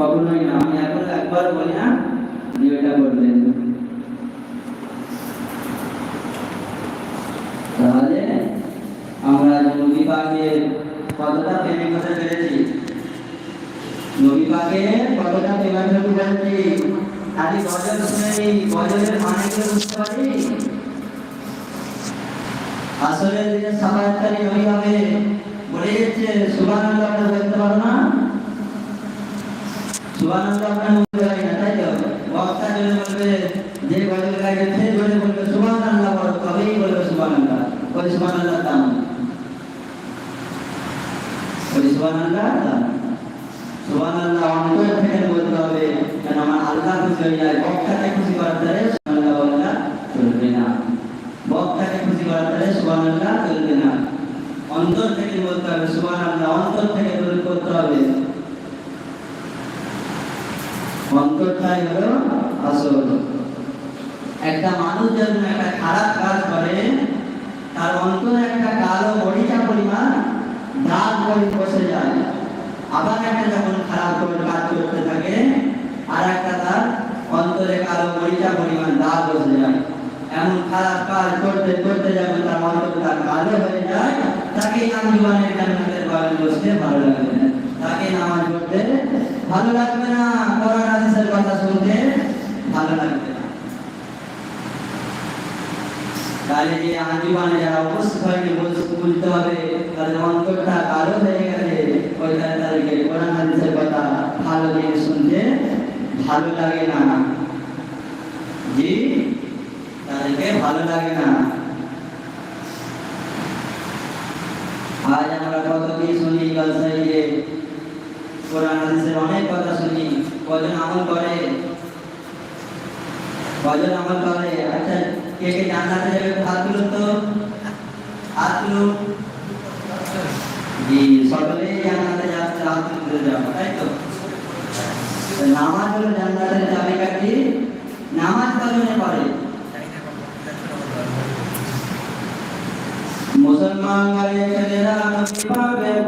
কখনোই না। আমি এখন একবার বলি না যে ওইটা করবেন তাহলে আমরা নবী কতটা প্রেমিক হতে পেরেছি নবী কতটা প্রেমিক হতে পেরেছি খালি গজল শুনেই গজলের মানে কি বুঝতে পারি আসলে দিনে সাফায়াতকারী নবী হবে বলে যাচ্ছে সুবহানাল্লাহ বলতে পারো না? অন্তর থেকে বলতে হবে কেন আমার আল্লাহ খুশি খুশি করার দ্বারা খুশি করার দ্বারা সুবহানাল্লাহ না অন্তর থেকে বলতে হবে, সুবহানাল্লাহ, অন্তর থেকে করতে হবে। একটা মানুষ যখন একটা খারাপ কাজ করে, তার অন্তরে একটা কালো মরিচা পরিমাণ দাগ পরে বসে যায়। আবার একটা যখন খারাপ করে কাজ করতে থাকে, আর একটা তার অন্তরে কালো মরিচা পরিমাণ দাগ বসে যায়। এমন খারাপ কাজ করতে করতে যখন তার অন্তর তার কালো হয়ে যায়, তাকে নাম জীবনের জান্নাতের বাগানে বসতে ভালো লাগবে না? তাকে নামাজ পড়তে ভালো লাগবে না কোরআন হাদিসের কথা শুনতে ভালো লাগবে না তাহলে যে আজীবনে যারা উপস্থিত হয়নি বুঝ- বুঝতে হবে, তাদের অন্তরটা কালো হয়ে গেলে ওই তাহলে তাদেরকে কোরআন, হাদিসের কথা ভালো দিয়ে শুনতে ভালো লাগে না। জি, তাদেরকে ভালো লাগে না। আজ আমরা কত কি শুনি জলসাই যে কোরআন, হাদিসের অনেক কথা শুনি। কজন আমল করে? কজন আমল করে? আচ্ছা কে কে জান্নাতে যাবে হাত তো হাত জি, সকলেই জান্নাতে যাচ্ছে হাত তুলতে যাব তাই তো? নামাজ হলো জান্নাতের চাবিকাঠি নামাজ কজনে পড়ে? মুসলমান গায়ে ছেলেরা পাকের